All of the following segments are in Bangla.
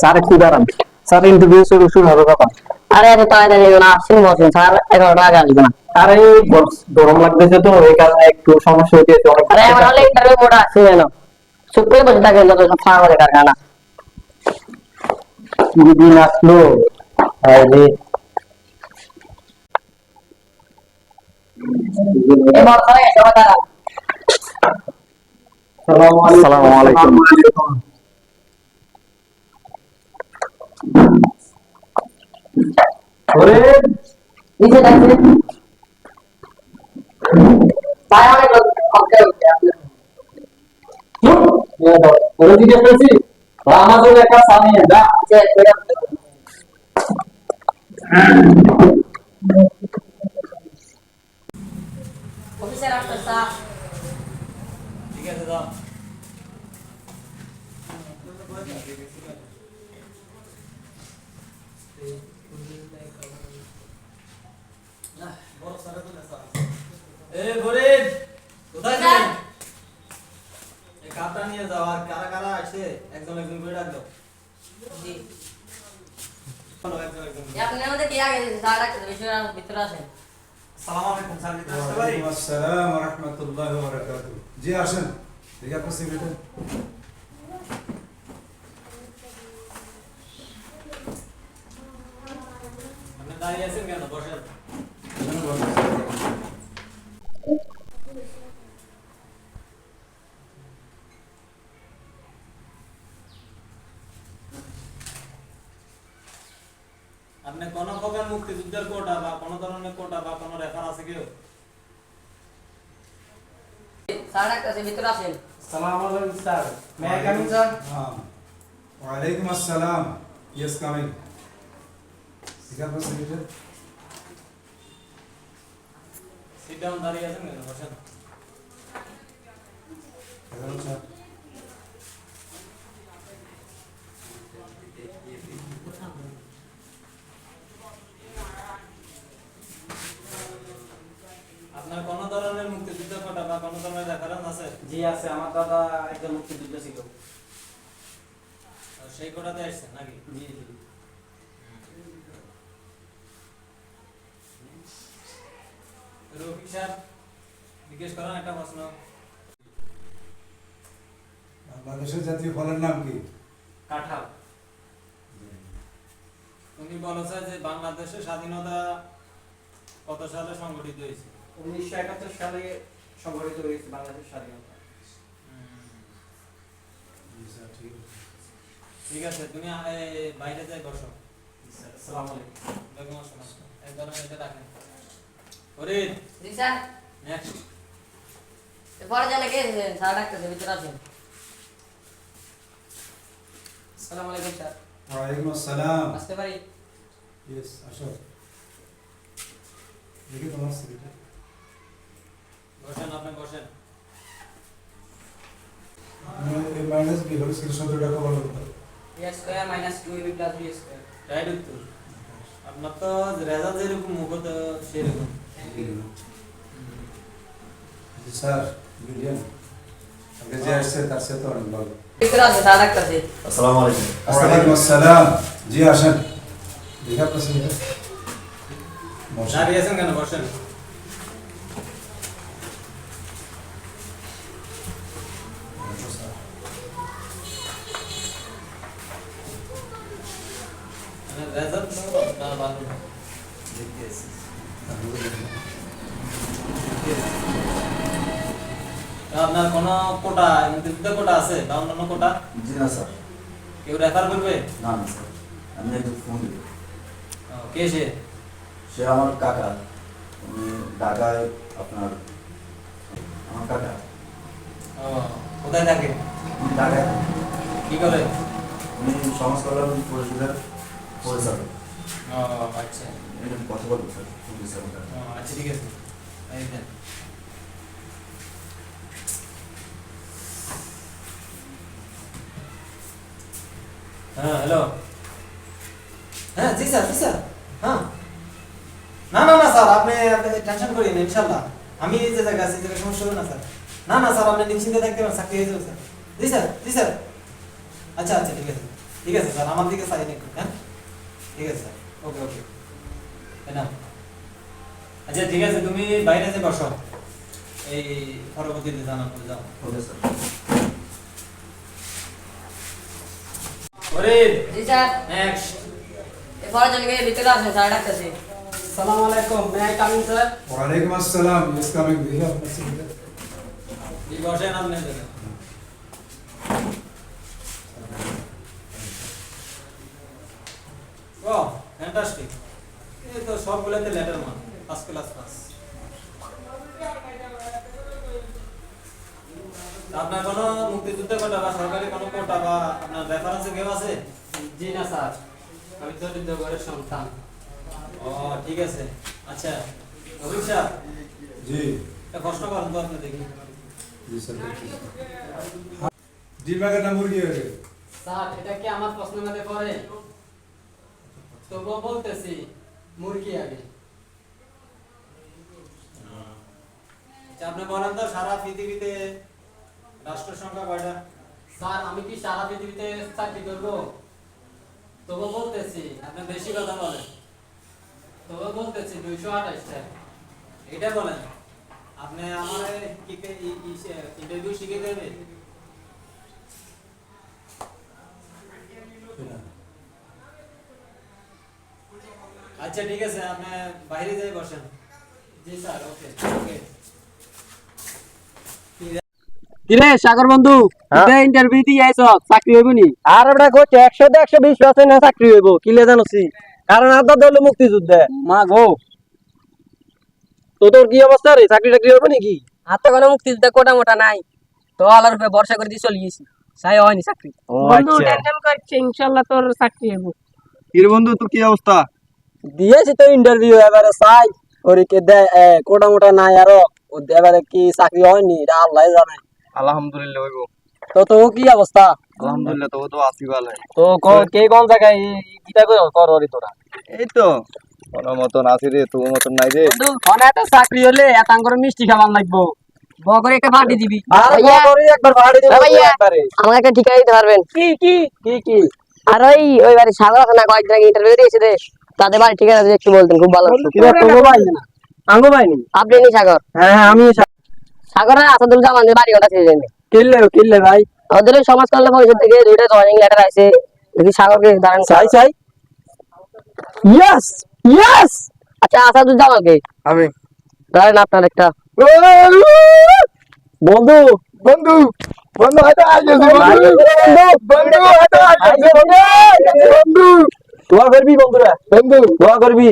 স্যার একটু দাঁড়ান। স্যার ইন্টারভিউ শুরু শুরু হবে কখন? আরে এত তাড়াতাড়ি না আসছেন বলছেন স্যার এগারোটা আগে আসবে না। আরে গর- গরম লাগতেছে তো এই কারণে একটু সমস্যা হইতেছে অনেক আরে এমন হলে ইন্টারভিউ বোর্ড আসছে যেন চুপ করে বসে থাকেন যত সব করে কারখানা। দিন আসলো আরে। এই বড় সবাই দাঁড়ান আসসালামু আলাইকুম। নিচে দেখছেন ভাই অনেক আপনার আমাদের একটা সামিয়ে দা অফিসার আসতে স্যার ঠিক আছে দাও এ ফরিদ কোথায় স্যার। এই কাপটা নিয়ে যাও আর কারা কারা আসছে একজন একজন করে ডাক দাও জি। চলো, একজন একজন করে। আপনি আমাদের কি আগে স্যার ডাকতে বিষয় ভিতরে আসেন। সালাম আলাইকুম স্যার ভিতরে আসতে পারি ওয়ালাইকুম আসসালাম ওয়া রাহমাতুল্লাহি ওয়া বারাকাতুহু জি আসেন। দেখি আপনার সিগারেট দাঁড়িয়ে আছেন কেন? বসেন আপনি কোন খবর মুক্তিযুদ্ধের কোটা বা কোন ধরনের কোটা বা কোন রেফার আছে কেউ স্যার ডাকতেছে ভিতরে আসেন Assalamu alaikum, sir. May I come in, sir? হ্যাঁ ওয়ালাইকুম আসসালাম ইয়েস কামিং দেখি আপনার সিগারেট সিট ডাউন দাঁড়িয়ে আছেন কেন বসেন হ্যালো স্যার আপনার কোন ধরনের মুক্তিযুদ্ধ কোটা বা কোন ধরনের রেফারেন্স আছে জি আছে আমার দাদা একজন মুক্তিযুদ্ধ ছিল। সেই কোটাতে আসছেন নাকি? জি জি রফিক স্যার জিজ্ঞেস করেন একটা প্রশ্ন। বাংলাদেশের জাতীয় ফলের নাম কি? কাঁঠাল। উনি বলেছে যে বাংলাদেশের স্বাধীনতা কত সালে সংগঠিত হয়েছে? উনিশশো একাত্তর সালে সংগঠিত হয়েছে বাংলাদেশ স্বাধীনতা। ঠিক আছে তুমি বাইরে যাই বসো। আসসালামু আলাইকুম। বেগম আসো এটা রাখেন। ফরিদ জি স্যার। নেক্সট পরে স্যার ডাকতেছে ভিতরে আসেন আসসালামু আলাইকুম স্যার। ওয়ালাইকুম আসসালাম। আসতে পারি? ইয়েস আসো। দেখি তোমার সিগারেট বসেন আপনি বসেন এই মাইনাস বি হল সিগারেট শব্দটা কখন বলতে A square minus two plus B square right উত্তর। আপনার তো রেজাল্ট যেরকম মুখ সেরকম। জি স্যার বিলিয়ন আগে যে আসছে তার সাথে অনেক ভালো। আসেন আসসালামু আলাইকুম। ওয়ালাইকুম আসসালাম জি আসেন। দেখি আপনার সিগারেট আছেন কেন? বসেন রেজাল্ট না ভালো না দেখতে এসেছি আপনার কোন কোটা মুক্তিযুদ্ধ কোটা আছে বা অন্যান্য কোটা? জি না স্যার। কেউ রেফার করবে? না না স্যার। আমি একটু ফোন ও, কে সে? সে আমার কাকা। উনি ঢাকায় আপনার আমার কাকা। ও, কোথায় থাকে? ঢাকায়। কি করে? উনি সমাজ কল্যাণ পরিষদের আচ্ছা। কথা স্যার আচ্ছা ঠিক আছে। হ্যাঁ হ্যালো। হ্যাঁ জি স্যার জি স্যার। হ্যাঁ। না না না স্যার আপনি টেনশন করিন ইনশাল্লাহ। আমি এই যে জায়গা আছি এই জায়গায় সমস্যা হবে না স্যার। না না স্যার আপনি নিশ্চিন্তে থাকতে পারেন চাকরি হয়ে যাবে স্যার। জি স্যার জি স্যার। আচ্ছা আচ্ছা ঠিক আছে। ঠিক আছে স্যার আমার দিকে সাইন হ্যাঁ। ঠিক আছে ওকে ওকে না আচ্ছা ঠিক আছে তুমি বাইরে যে বসো এই পরবর্তীতে জানাব যাও। ওকে স্যার ওরে জি স্যার। নেক্সট এ ফরজনকে ভিতরে আসেন স্যার ডাকতেছি। আসসালামু আলাইকুম মে আই কামিং স্যার ওয়া আলাইকুম আসসালাম ইসলামিক বিহি আপনার সাথে। জি বসেন আপনি ফ্যান্টাস্টিক এই তো সবগুলোতে লেটার মান ফার্স্ট ক্লাস পাস আপনার কোনো মুক্তিযুদ্ধ কোটা বা সরকারি কোনো কোটা বা আপনার রেফারেন্সে কেউ আছে? জি না স্যার। আমি দরিদ্র ঘরের সন্তান। ও ঠিক আছে। আচ্ছা রবীন স্যার। জি। কষ্ট করেন তো আপনি দেখি জি স্যার ডিম বাগের নাম মুরগি স্যার এটা কি আমার প্রশ্নের মধ্যে পড়ে? তবুও বলতেছি মুরগি আগে আচ্ছা আপনি বলেন তো সারা পৃথিবীতে রাষ্ট্র সংখ্যা কয়টা? স্যার আমি কি সারা পৃথিবীতে চাকরি করব? তবুও বলতেছি আপনি বেশি কথা বলেন। তবুও বলতেছি দুইশো আঠাশটা। এটা বলেন। আপনি আমার কি ইন্টারভিউ শিখে দেবে? আচ্ছা ঠিক আছে আপনি বাইরে যাই বসেন। জি স্যার ওকে ওকে। কিরে সাগর বন্ধু? তুই ইন্টারভিউ দিয়ে আইছ? চাকরি হইব নি? আর এটা কইছে 100 120 আছে চাকরি হইব। কিলে জানোসি? কারণ আদা দল মুক্তিযুদ্ধে। মা গো। তো তোর কি অবস্থা রে? চাকরি টাকরি হইব নাকি? কোটা মোটা নাই। তো আল্লাহর উপরে ভরসা করে দিয়ে চলে গেছি। সাই হয়নি চাকরি। বন্ধু টেনশন করছে ইনশাল্লাহ তোর চাকরি হইব। কিরে বন্ধু তোর কি অবস্থা? দিয়েছি তো ইন্টারভিউ এবারে চাই। ওরে কে দে কোটা মোটা নাই আর। ও এবারে কি চাকরি হয়নি? এটা আল্লাহ জানে। আলহামদুলিল্লাহ হইব তো তো কি অবস্থা? আলহামদুলিল্লাহ তো তো আসি ভালো তো কে কোন জায়গায়? কিটা কর তোরা। এই তো কোনো মতন আসি রে তোর মতন নাই রে। ফোনে একটা চাকরি হলে এত করে মিষ্টি খাবার লাগবো। বকরে একটা পার্টি দিবি। আর ভাইয়া, একবার ভাড়ি দেব। একবারে। আমাকে একটা ঠিকানা দিতে পারবেন। কি কি? কি কি? আর ওই ওই বাড়ি সাগর আছে না কয়েকদিন আগে ইন্টারভিউ দিয়েছে রে। তাদের বাড়ি ঠিকানা যদি একটু বলতেন খুব ভালো আঙ্গো আপনি। নি? সাগর? হ্যাঁ হ্যাঁ আমি সাগরের আসাদুল জামানদের বাড়ি ওটা ছিল জানি। কিল্লে কিল্লে ভাই। ওদের ওই সমাজ কল্যাণ পরিষদ থেকে দুইটা জয়েনিং লেটার আছে দেখি সাগরকে দাঁড়ান চাই চাই। ইয়েস ইয়েস আচ্ছা আসাদুল জামালকে আমি। ধরেন আপনার একটা। বন্ধু বন্ধু বন্ধু হয়তো আইছে বন্ধু হয়তো আইছে বন্ধু। দোয়া করবি বন্ধুরা বন্ধু দোয়া করবি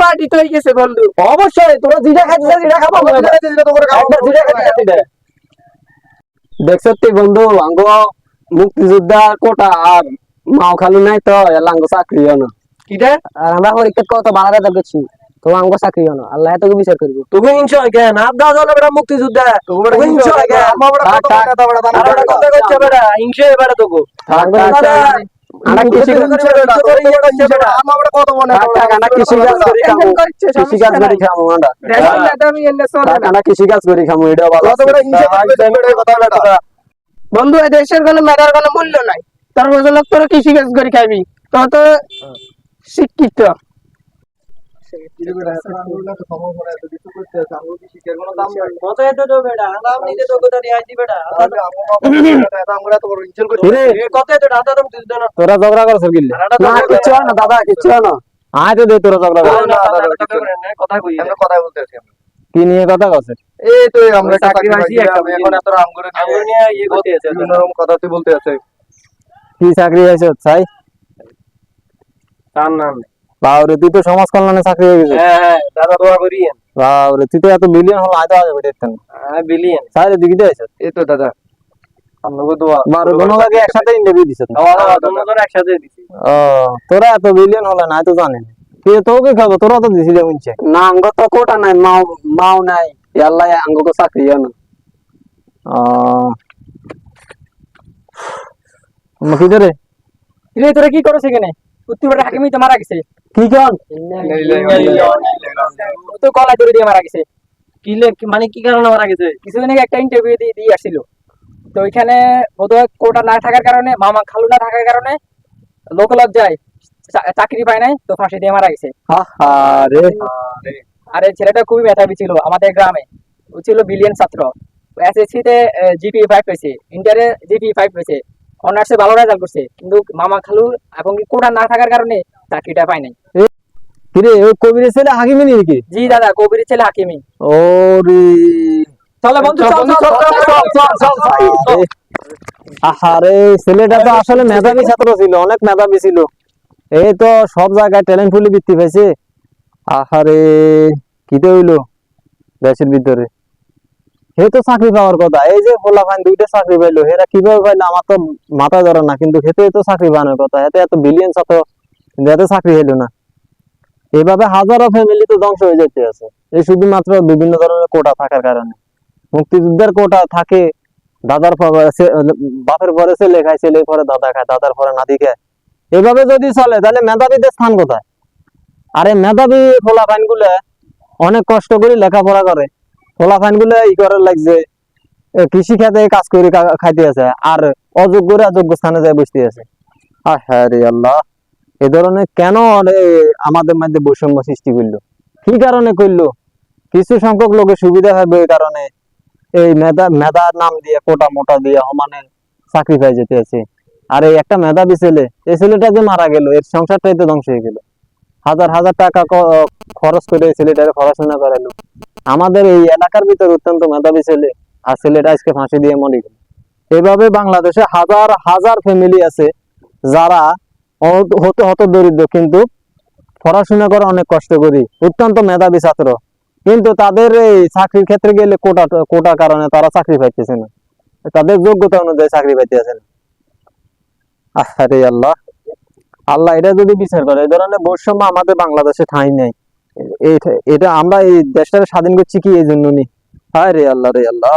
পার্টি তো হয়ে গেছে বন্ধু অবশ্যই তোরা যেটা খাইছিস যেটা খাব যেটা খাইছিস দেখছ তুই বন্ধু আঙ্গ মুক্তিযোদ্ধা কোটা আর মাও খালু নাই তো এলাঙ্গ চাকরি হয় না কিটা আর আমরা পরীক্ষা কত বারো হাজার করছি তো আমাকে চাকরি হলো আল্লাহ তোকে বিচার করব তুমি হিংস হয় কেন জলে বেটা মুক্তিযোদ্ধা তুমি হিংস হয় কেন হিংস হয় তোকে বন্ধু দেশের কোনো মেধার কোনো মূল্য নাই। তোর লোক তোর কৃষি কাজ করে খাবি তো তো শিক্ষিত। তোরা ঝগড়া করছ কিল্লে না কিচ্ছু হয় না দাদা কিচ্ছু হয় না। আয় তো দে তোরা ঝগড়া কর। কথা কই? কি নিয়ে কথা কছে এই তো আমরা চাকরি আমি এখন এত রাম করে নিয়ে ইয়ে করতে আছে। বিভিন্ন কথা তুই বলতে আছে। কি চাকরি হয়েছে চাই? তার নাম। বাবরে তুই তো সমাজ কল্যাণে চাকরি হয়ে গেছে হ্যাঁ হ্যাঁ দাদা দোয়া করি। বাবরে তুই তো এত বিলিয়ন হলো আয় তো আগে বেটে তেন বিলিয়ন সাইরে দিকে দিয়েছে এই তো দাদা। একসাথে ইন্টারভিউ দিছে দুজন একসাথে দিছি। ও তোরা এত বিলিয়ন হলে না তো জানেন। কে তোকে খাব? তোরা তো দিছিলে শুনছে না আঙ্গ তো কোটা নাই মাও মাও নাই। আল্লাহ আঙ্গকে চাকরি না। ও। কি রে? রে তোরা কি করছ এখানে? উত্তরপাড়া হাকিমি তো মারা গেছে। কি কন তো গলায় ধরে দিয়ে মারা গেছে। কি মানে কি কারণে মারা গেছে? কিছুদিন আগে একটা ইন্টারভিউ দিয়ে দিয়ে আসছিল। তো ওইখানে বোধহয় কোটা না থাকার কারণে মামা খালু না থাকার কারণে লোক লজ্জায় চাকরি পায় নাই তো ফাঁসি দিয়ে মারা গেছে। আরে ছেলেটা খুবই মেধাবী ছিল আমাদের গ্রামে। ও ছিল বিলিয়ন ছাত্র। এসএসসি তে জিপি ফাইভ পেয়েছে। ইন্টারে জিপি ফাইভ পেয়েছে। অনার্সে ভালো রেজাল্ট করছে। কিন্তু মামা খালু এবং কোটা না থাকার কারণে চাকরিটা পায় নাই। কিরে ওই কবিরের ছেলে হাকিমি নাকি জি দাদা কবির ছেলে হাকিমি। ওরে। চলো বন্ধু চল চল চল চল আরে ছেলেটা তো আসলে মেধাবী ছাত্র ছিল অনেক মেধাবী ছিল। এই তো সব জায়গায় ট্যালেন্ট ফুলি বৃত্তি পাইছে। আহারে কি তো হইল দেশের ভিতরে? হে তো চাকরি পাওয়ার কথা এই যে বলা ফাইন দুইটা চাকরি পাইলো হেরা কীভাবে পাইলো? আমার তো মাথা ধরে না কিন্তু হেতে তো চাকরি পাওয়ার কথা হেতে এত বিলিয়ন ছাত্র কিন্তু এত চাকরি হইল না। এভাবে হাজারো ফ্যামিলি তো ধ্বংস হয়ে যেতে আছে। এই শুধুমাত্র বিভিন্ন ধরনের কোটা থাকার কারণে। মুক্তিযুদ্ধের কোটা থাকে, দাদার পরে বাপের পরে ছেলে খায় ছেলে পরে দাদা খায়, দাদার পরে নাতি খায়। এভাবে যদি চলে, তাহলে মেধাবীদের স্থান কোথায়? আরে মেধাবী ফোলাফাইনগুলো অনেক কষ্ট করে লেখাপড়া করে। ফোলাফাইনগুলো ই করার লাগছে কৃষি খাতে কাজ করে খাইতে আছে, আর অযোগ্যরা যোগ্য স্থানে যায় বসতে আছে। আহ হ্যাঁ রে আল্লাহ! এ ধরনের কেন আমাদের মধ্যে বৈষম্য সৃষ্টি করল? কি কারণে করল? কিছু সংখ্যক লোকের সুবিধা হবে এই কারণে। এই মেধা, মেধার নাম দিয়ে, কোটা মোটা দিয়ে সমানে চাকরি পাই যেতে আছে। আর এই একটা মেধাবী ছেলে, এই ছেলেটা যে মারা গেল, এর সংসারটাই তো ধ্বংস হয়ে গেল। হাজার হাজার টাকা খরচ করে এই ছেলেটাকে পড়াশোনা করালো। আমাদের এই এলাকার ভিতরে অত্যন্ত মেধাবী ছেলে, আর ছেলেটা আজকে ফাঁসি দিয়ে মরে গেল। এভাবে বাংলাদেশে হাজার হাজার ফ্যামিলি আছে যারা হতে হত দরিদ্র, কিন্তু পড়াশোনা করে অনেক কষ্ট করি, অত্যন্ত মেধাবী ছাত্র। কিন্তু তাদের এই চাকরির ক্ষেত্রে গেলে কোটা, কোটার কারণে তারা চাকরি পাইতেছে না। তাদের যোগ্যতা অনুযায়ী চাকরি পাইতেছে না। আরে আল্লাহ। আল্লাহ এটা যদি বিচার করে, এই ধরনের বৈষম্য আমাদের বাংলাদেশে ঠাঁই নেই। এটা আমরা এই দেশটাকে স্বাধীন করছি কি? এই জন্য নি। হায় রে আল্লাহ রে আল্লাহ।